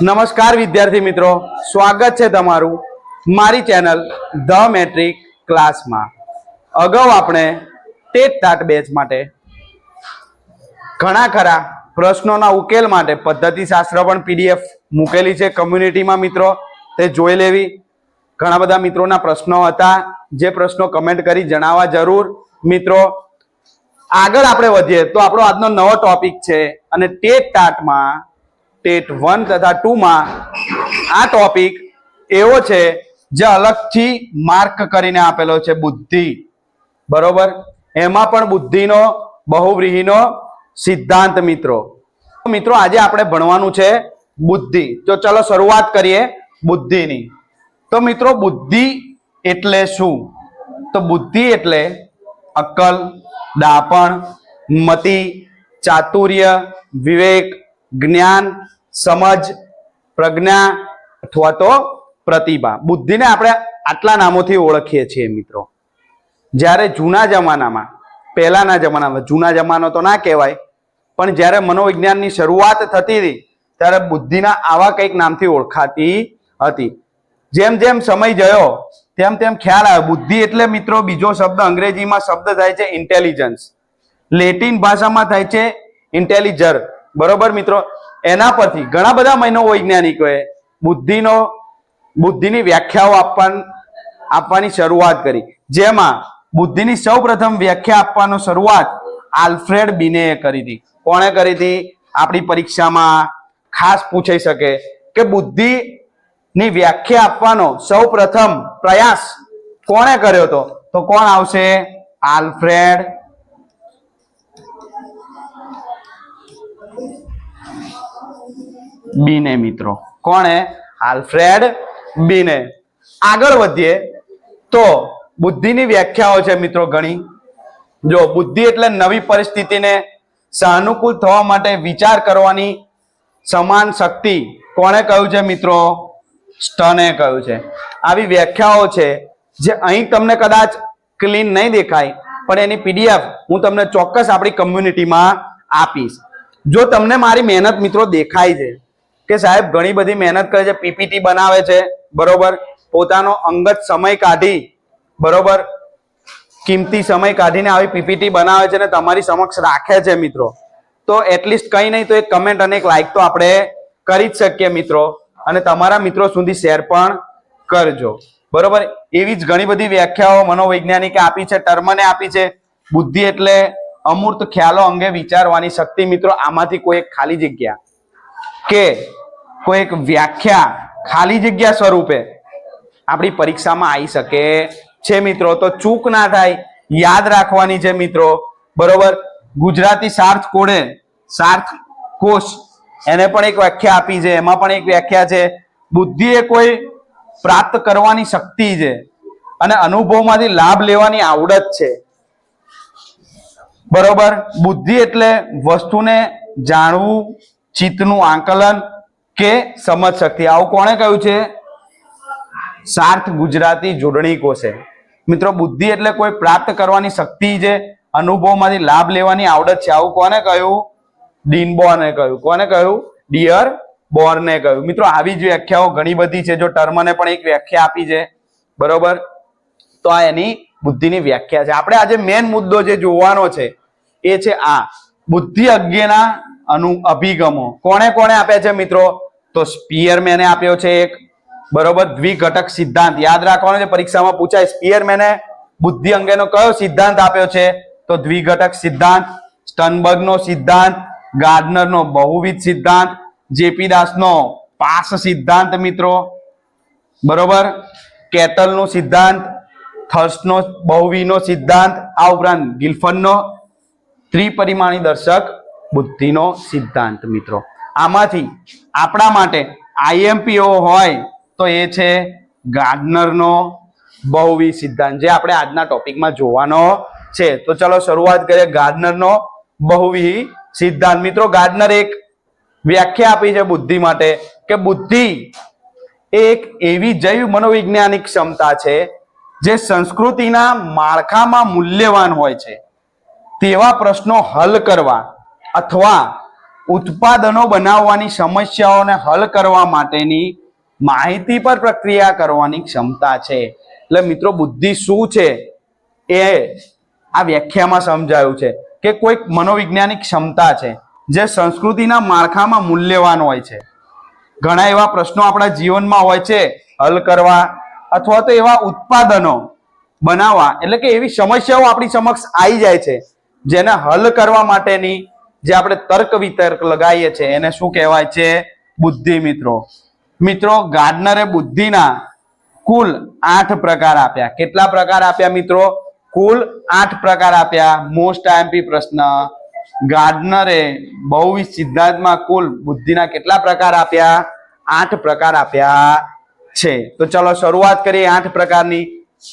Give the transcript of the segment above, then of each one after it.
નમસ્કાર વિદ્યાર્થી મિત્રો, સ્વાગત છે તમારું મારી ચેનલ ધ મેટ્રિક ક્લાસમાં. અગાઉ આપણે ટેટ ટાટ બેચ માટે ઘણા ખરા પ્રશ્નોના ઉકેલ માટે પદ્ધતિશાસ્ત્ર પણ પીડીએફ મૂકેલી છે. કમ્યુનિટીમાં મિત્રો, તે જોઈ લેવી. ઘણા બધા મિત્રોના પ્રશ્નો હતા. જે પ્રશ્નો કમેન્ટ કરી જણાવવા જરૂર. મિત્રો, આગળ આપણે વધીએ તો આપણો આજનો નવો ટોપિક છે અને ટેટ ટાટમાં ટેટ વન તથા ટુમાં આ ટોપિક એવો છે જે અલગથી માર્ક કરીને આપેલો છે બુદ્ધિ. બરોબર? એમાં પણ બુદ્ધિનો, બહુવ્રીહીનો સિદ્ધાંત મિત્રો. મિત્રો, આજે આપણે ભણવાનું છે બુદ્ધિ. તો ચલો શરૂઆત કરીએ બુદ્ધિની. તો મિત્રો, બુદ્ધિ એટલે શું? તો બુદ્ધિ એટલે અક્કલ દાપણ મતિ, ચાતુર્ય, વિવેક જ્ઞાન, સમજ, પ્રજ્ઞા અથવા તો પ્રતિભા. બુદ્ધિને આપણે આટલા નામોથી ઓળખીએ છીએ મિત્રો. જ્યારે જૂના જમાનામાં, પહેલાના જમાનામાં, જૂના જમાનો તો ના કહેવાય, પણ જ્યારે મનોવિજ્ઞાનની શરૂઆત થતી હતી, ત્યારે બુદ્ધિના આવા કંઈક નામથી ઓળખાતી હતી. જેમ જેમ સમય ગયો તેમ તેમ ખ્યાલ આવ્યો. બુદ્ધિ એટલે મિત્રો બીજો શબ્દ અંગ્રેજીમાં શબ્દ થાય છે ઇન્ટેલિજન્સ લેટિન ભાષામાં થાય છે ઇન્ટેલિજર બરોબર મિત્રો? એના પરથી ઘણા બધા મનોવૈજ્ઞાનિકોએ બુદ્ધિનો, બુદ્ધિની વ્યાખ્યાઓ આપવા, આપવાની શરૂઆત કરી. જેમાં બુદ્ધિની સૌપ્રથમ વ્યાખ્યા આપવાનો શરૂઆત આલ્ફ્રેડ બિને કરી હતી. કોણે કરી હતી? આપણી પરીક્ષામાં ખાસ પૂછાઈ શકે કે બુદ્ધિ ની વ્યાખ્યા આપવાનો સૌ પ્રથમ પ્રયાસ કોણે કર્યો હતો? તો કોણ આવશે? આલ્ફ્રેડ બીને મિત્રો. કોણે? Alfred Binet. આગળ વધીએ તો બુદ્ધિની વ્યાખ્યાઓ છે મિત્રો ઘણી. જો બુદ્ધિ એટલે નવી પરિસ્થિતિને સાનુકૂળ થવા માટે વિચાર કરવાની સમાન શક્તિ કોણે કહ્યું છે મિત્રો? સ્ટને કહ્યું છે. આવી વ્યાખ્યાઓ છે જે અહીં તમને કદાચ ક્લીન નહીં દેખાય, પણ એની પીડીએફ હું તમને ચોક્કસ આપણી કમ્યુનિટીમાં આપીશ. જો તમને મારી મહેનત મિત્રો દેખાય છે કે સાહેબ, ઘણી બધી મહેનત કરે છે, પીપીટી બનાવે છે, બરોબર? પોતાનો અંગત સમય કાઢી, બરોબર? કિંમતી સમય કાઢીને આવી પીપીટી બનાવે છે ને તમારી સમક્ષ રાખે છે મિત્રો. તો એટલીસ્ટ કંઈ નહીં તો એક કમેન્ટ અને એક લાઈક તો આપણે કરી જ શકીએ મિત્રો. અને તમારા મિત્રો સુધી શેર પણ કરજો. બરોબર? એવી જ ઘણી બધી વ્યાખ્યાઓ મનોવૈજ્ઞાનિકે આપી છે, ટર્મને આપી છે. બુદ્ધિ એટલે અમૂર્ત ખ્યાલો અંગે વિચારવાની શક્તિ મિત્રો આમાંથી કોઈ એક ખાલી જગ્યા. કે કોઈ એક વ્યાખ્યા ખાલી જગ્યા સ્વરૂપે આપણી પરીક્ષામાં આવી શકે છે મિત્રો. તો ચૂક ના થાય, યાદ રાખવાની છે મિત્રો. બરોબર? ગુજરાતી સાર્થ કોડે સાર્થ કોષ. એને પણ એક વ્યાખ્યા આપી છે. એમાં પણ એક વ્યાખ્યા છે. બુદ્ધિ એ કોઈ પ્રાપ્ત કરવાની શક્તિ છે અને અનુભવમાંથી લાભ લેવાની આવડત છે. બરોબર? બુદ્ધિ એટલે વસ્તુને જાણવું ચિત્તનું આંકલન કે સમજ શક્તિ? આવું કોણે કહ્યું છે? સાર્થ ગુજરાતી જોડણી કોષે મિત્રો, બુદ્ધિ એટલે કોઈ પ્રાપ્ત કરવાની શક્તિ જે અનુભવમાંથી લાભ લેવાની આવડત છે. આવું કોને કહ્યું? ડીન બોર્ને કહ્યું. કોને કહ્યું? ડિયર બોર્ને કહ્યું. મિત્રો, આવી જ વ્યાખ્યાઓ ઘણી બધી છે, જો ટર્મને પણ એક વ્યાખ્યા આપી છે. બરોબર? તો આ એની બુદ્ધિની વ્યાખ્યા છે. આપણે આજે મેન મુદ્દો જે જોવાનો છે, એ છે આ. બુદ્ધિ અજ્ઞના અનુ અભિગમો. કોણે કોણે આપ્યા છે મિત્રો? તો સ્પિયરમેને આપ્યો છે એક બરોબર દ્વિઘટક સિદ્ધાંત. યાદ રાખવાનો છે, પરીક્ષામાં પૂછાય, સ્પિયરમેને બુદ્ધિ અંગેનો કયો સિદ્ધાંત આપ્યો છે? તો દ્વિઘટક સિદ્ધાંત, સ્ટનબર્ગનો સિદ્ધાંત, ગાર્ડનરનો બહુવિધ સિદ્ધાંત જેપી દાસનો પાસ સિદ્ધાંત મિત્રો. બરોબર? કેટલનો સિદ્ધાંત, થર્સ્ટનો બહુવીનો સિદ્ધાંત, આ ઉપરાંત ગિલ્ફનનો ત્રિપરિમાણી દર્શક બુદ્ધિનો સિદ્ધાંત, મિત્રો. આમાંથી આપણા માટે આઈએમપીઓ હોય તો એ છે ગાર્ડનરનો બહુવિધ સિદ્ધાંત, જે આપણે આજના ટોપિકમાં જોવાનો છે. તો ચલો શરૂઆત કરીએ ગાર્ડનરનો બહુવિધ સિદ્ધાંત. મિત્રો, ગાર્ડનર એક વ્યાખ્યા આપી છે બુદ્ધિ માટે કે બુદ્ધિ એક એવી જૈવ મનોવૈજ્ઞાનિક ક્ષમતા છે જે સંસ્કૃતિના માળખામાં મૂલ્યવાન હોય છે. તેવા પ્રશ્નો હલ કરવા અથવા ઉત્પાદનો બનાવવાની સમસ્યાઓને હલ કરવા માટેની માહિતી પર પ્રક્રિયા કરવાની ક્ષમતા છે. એટલે મિત્રો, બુદ્ધિ શું છે એ આ વ્યાખ્યામાં સમજાયું છે કે કોઈક મનોવૈજ્ઞાનિક ક્ષમતા છે જે સંસ્કૃતિના માળખામાં મૂલ્યવાન હોય છે. ઘણા એવા પ્રશ્નો આપણા જીવનમાં હોય છે હલ કરવા અથવા તો એવા ઉત્પાદનો બનાવવા, એટલે કે એવી સમસ્યાઓ આપણી સમક્ષ આવી જાય છે જેને હલ કરવા માટેની જે આપણે તર્ક વિતર્ક લગાવીએ છીએ, એને શું કહેવાય છે? બુદ્ધિ મિત્રો. મિત્રો, ગાર્ડનરે બુદ્ધિના કુલ આઠ પ્રકાર આપ્યા. કેટલા પ્રકાર આપ્યા મિત્રો? કુલ આઠ પ્રકાર આપ્યા. મોસ્ટ આઈએમપી પ્રશ્ન. ગાર્ડનરે બહુવિધ સિદ્ધાંતમાં કુલ બુદ્ધિના કેટલા પ્રકાર આપ્યા? આઠ પ્રકાર આપ્યા છે. તો ચલો શરૂઆત કરીએ આઠ પ્રકારની.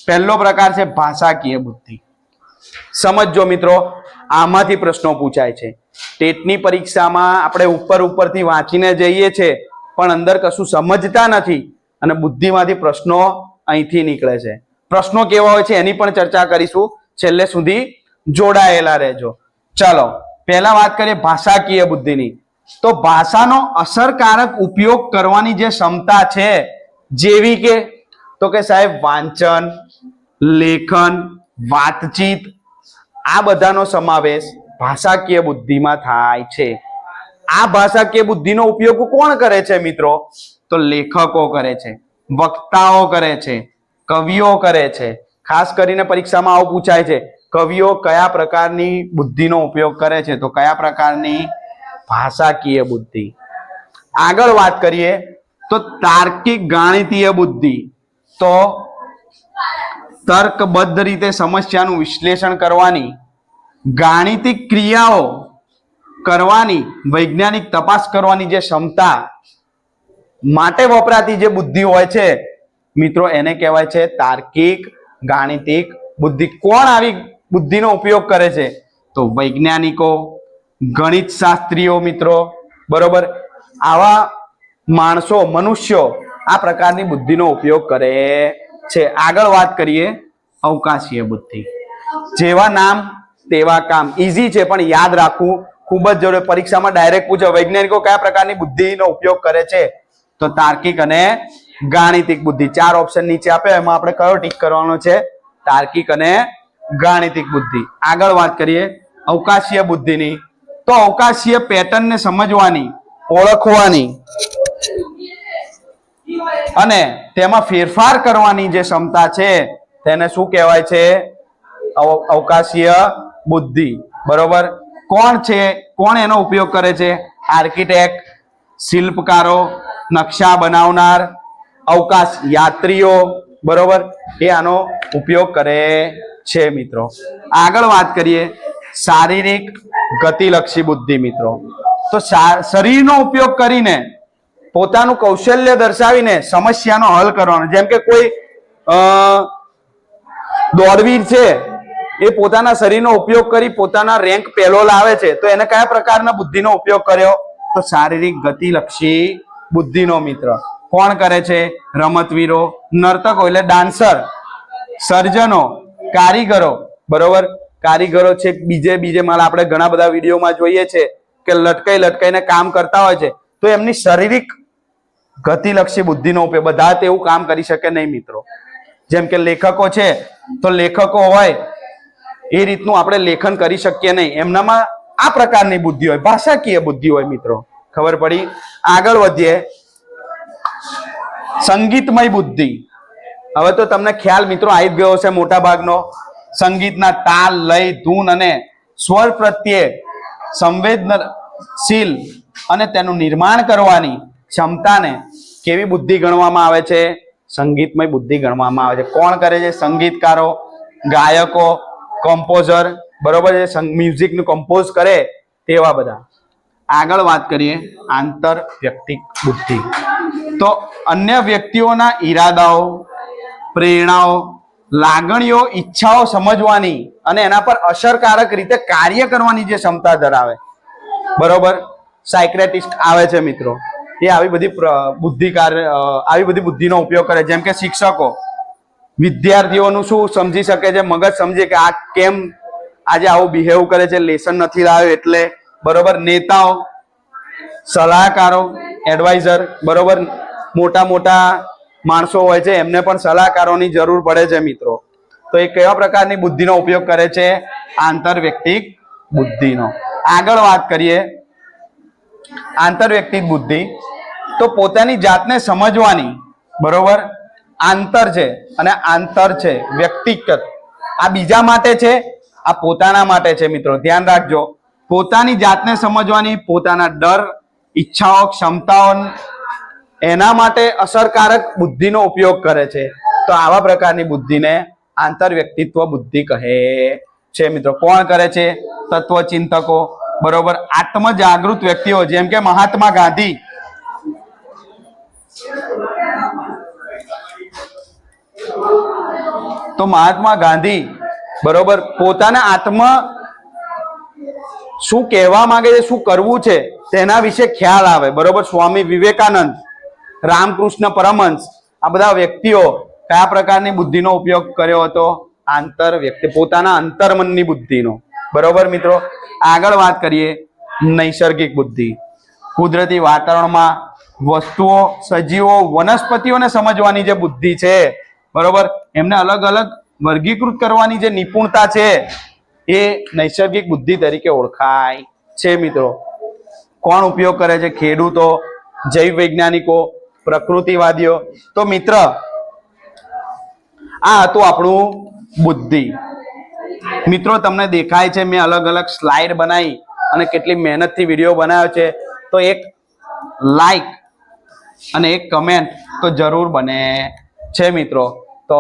પહેલો પ્રકાર છે ભાષાકીય બુદ્ધિ. સમજો મિત્રો, આમાંથી પ્રશ્નો પૂછાય છે. ટેટની પરીક્ષામાં આપણે ઉપર ઉપરથી વાંચીને જઈએ છે, પણ અંદર કશું સમજતા નથી અને બુદ્ધિમાંથી પ્રશ્નો અહીંથી નીકળે છે. પ્રશ્નો કેવા હોય છે એની પણ ચર્ચા કરીશું. છેલ્લે સુધી જોડાયેલા રહેજો. ચાલો, પહેલા વાત કરીએ ભાષાકીય બુદ્ધિની. તો ભાષાનો અસરકારક ઉપયોગ કરવાની જે ક્ષમતા છે, જેવી કે, તો કે સાહેબ, વાંચન, લેખન, વાતચીત, આ બધાનો સમાવેશ ભાષાકીય બુદ્ધિમાં થાય છે. આ ભાષાકીય બુદ્ધિનો ઉપયોગ કોણ કરે છે મિત્રો? તો લેખકો કરે છે, વક્તાઓ કરે છે, કવિઓ કરે છે. ખાસ કરીને પરીક્ષામાં આવું પૂછાય છે, કવિઓ કયા પ્રકારની બુદ્ધિનો ઉપયોગ કરે છે? તો કયા પ્રકારની? ભાષાકીય બુદ્ધિ. આગળ વાત કરીએ, તો તાર્કિક ગાણિતીય બુદ્ધિ. તો તર્કબદ્ધ રીતે સમસ્યાનું વિશ્લેષણ કરવાની ગાણિતિક ક્રિયાઓ કરવાની, વૈજ્ઞાનિક તપાસ કરવાની જે ક્ષમતા માટે વપરાતી જે બુદ્ધિ હોય છે, મિત્રો એને કહેવાય છે તાર્કિક, ગાણિતિક બુદ્ધિ. કોણ આવી બુદ્ધિનો ઉપયોગ કરે છે? તો વૈજ્ઞાનિકો ગણિત શાસ્ત્રીઓ મિત્રો. બરોબર? આવા માણસો, મનુષ્યો આ પ્રકારની બુદ્ધિનો ઉપયોગ કરે છે. આગળ વાત કરીએ અવકાશીય બુદ્ધિ. જેવા નામ તેવા કામ. ઈઝી છે, પણ યાદ રાખવું ખૂબ જ જરૂરી. પરીક્ષામાં ડાયરેક્ટ પૂછો, વૈજ્ઞાનિકો કયા પ્રકારની બુદ્ધિનો ઉપયોગ કરે છે? તો તાર્કિક અને ગાણિતિક બુદ્ધિ. ચાર ઓપ્શન નીચે આપે, એમાં આપણે કયો ટીક કરવાનો છે? તાર્કિક અને ગાણિતિક બુદ્ધિ. આગળ વાત કરીએ, અવકાશીય બુદ્ધિની. તો અવકાશીય પેટર્નને સમજવાની, ઓળખવાની અને તેમાં ફેરફાર કરવાની જે ક્ષમતા છે, તેને શું કહેવાય છે? અવ- અવકાશીય બુદ્ધિ, બરોબર? કોણ છે? કોણ એનો ઉપયોગ કરે છે? આર્કિટેક્ટ, શિલ્પકારો, નકશા બનાવનાર, અવકાશ યાત્રીઓ, બરોબર? એ આનો ઉપયોગ કરે છે મિત્રો. આગળ વાત કરીએ, શારીરિક ગતિલક્ષી બુદ્ધિ મિત્રો. તો શરીરનો ઉપયોગ કરીને પોતાનું કૌશલ્ય દર્શાવીને સમસ્યાનો હલ કરવાનો. જેમ કે કોઈ દોડવીર છે એ પોતાના શરીરનો ઉપયોગ કરી પોતાના રેન્ક પહેલો લાવે છે. તો એને કયા પ્રકારના બુદ્ધિનો ઉપયોગ કર્યો? તો શારીરિક ગતિલક્ષી બુદ્ધિનો મિત્ર. કોણ કરે છે? રમતવીરો, નર્તકો એટલે ડાન્સર, સર્જનો, કારીગરો. બરોબર? કારીગરો છે બીજે બીજે માલ આપણે ઘણા બધા વિડીયોમાં જોઈએ છે કે લટકાઈ લટકાઈને કામ કરતા હોય છે. તો એમની શારીરિક ગતિલક્ષી બુદ્ધિનો ઉપયોગ, બધા તેવું કામ કરી શકે નહીં મિત્રો. જેમ કે લેખકો છે, તો લેખકો હોય એ રીતનું આપણે લેખન કરી શકીએ નહીં. એમનામાં આ પ્રકારની બુદ્ધિ હોય, ભાષાકીય બુદ્ધિ હોય મિત્રો. ખબર પડી? આગળ વધીએ. સંગીતમય બુદ્ધિ. હવે તો તમને ખ્યાલ મિત્રો આવી ગયો છે મોટા ભાગનો સંગીતના તાલ, લય, ધૂન અને સ્વર પ્રત્યે સંવેદનશીલ અને તેનું નિર્માણ કરવાની ક્ષમતાને કેવી બુદ્ધિ ગણવામાં આવે છે? સંગીતમય બુદ્ધિ ગણવામાં આવે છે. કોણ કરે છે? સંગીતકારો, ગાયકો કમ્પોઝર બરોબર છે મ્યુઝિકનું કમ્પોઝ કરે તેવા બધા. આગળ વાત કરીએ, આંતર વ્યક્તિક બુદ્ધિ. તો અન્ય વ્યક્તિઓના ઈરાદાઓ, પ્રેરણાઓ, લાગણીઓ, ઈચ્છાઓ સમજવાની અને એના પર અસરકારક રીતે કાર્ય કરવાની જે ક્ષમતા ધરાવે. બરોબર? સાયક્રેટિસ્ટ આવે છે મિત્રો. એ આવી બધી બુદ્ધિ કાર્ય આવી બધી બુદ્ધિનો ઉપયોગ કરે. જેમ કે શિક્ષકો. વિદ્યાર્થીઓનું શું સમજી શકે છે? મગજ સમજે કે આ કેમ આજે આવું બિહેવ કરે છે? લેસન નથી લાવ્યો એટલે બરોબર નેતાઓ, સલાહકારો એડવાઇઝર બરોબર મોટા મોટા માણસો હોય છે, એમને પણ સલાહકારોની જરૂર પડે છે મિત્રો. તો એ કેવા પ્રકારની બુદ્ધિનો ઉપયોગ કરે છે? આંતરવ્યક્તિક બુદ્ધિનો. આગળ વાત કરીએ. આંતરવ્યક્તિક બુદ્ધિ. તો પોતાની જાતને સમજવાની, બરોબર? આંતર છે અને આંતર છે, વ્યક્તિગત. આ બીજા માટે છે, આ પોતાના માટે છે મિત્રો, ધ્યાન રાખજો. પોતાની જાતને સમજવાની, પોતાના ડર, ઈચ્છાઓ, ક્ષમતાઓ એના માટે અસરકારક બુદ્ધિનો ઉપયોગ કરે છે. તો આવા પ્રકારની બુદ્ધિને આંતર વ્યક્તિત્વ બુદ્ધિ કહે છે મિત્રો. કોણ કરે છે? તત્વ ચિંતકો બરોબર? આત્મજાગૃત વ્યક્તિઓ, જેમ કે મહાત્મા ગાંધી. તો મહાત્મા ગાંધી બરોબર પોતાના આત્મ શું કહેવા માંગે છે, શું કરવું છે, તેના વિશે ખ્યાલ આવે. બરોબર, સ્વામી વિવેકાનંદ, રામકૃષ્ણ પરમહંસ, આ બધા વ્યક્તિઓ કયા પ્રકારની બુદ્ધિનો ઉપયોગ કર્યો હતો? આંતર વ્યક્તિ, પોતાના અંતર્મનની બુદ્ધિનો. બરોબર મિત્રો, આગળ વાત કરીએ, નૈસર્ગિક બુદ્ધિ. કુદરતી વાતાવરણમાં વસ્તુઓ, સજીવો, વનસ્પતિઓને સમજવાની જે બુદ્ધિ છે, બરોબર એમને અલગ અલગ વર્ગીકૃત કરવાની જે નિપુણતા છે, એ નૈસર્ગિક બુદ્ધિ તરીકે ઓળખાય છે મિત્રો. કોણ ઉપયોગ કરે છે? ખેડૂતો જૈવ વૈજ્ઞાનિકો પ્રકૃતિવાદીઓ. તો મિત્ર, આ હતું આપણું બુદ્ધિ. મિત્રો, તમને દેખાય છે મેં અલગ અલગ સ્લાઇડ બનાવી અને કેટલી મહેનતથી વીડિયો બનાવ્યો છે. તો એક લાઈક અને એક કમેન્ટ તો જરૂર બને છે મિત્રો. તો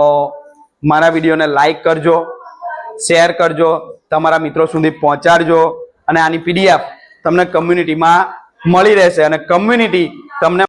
મારા વિડીયોને લાઈક કરજો શેર કરજો, તમારા મિત્રો સુધી પહોંચાડજો અને આની પીડીએફ તમને કમ્યુનિટીમાં મળી રહેશે અને કમ્યુનિટી તમને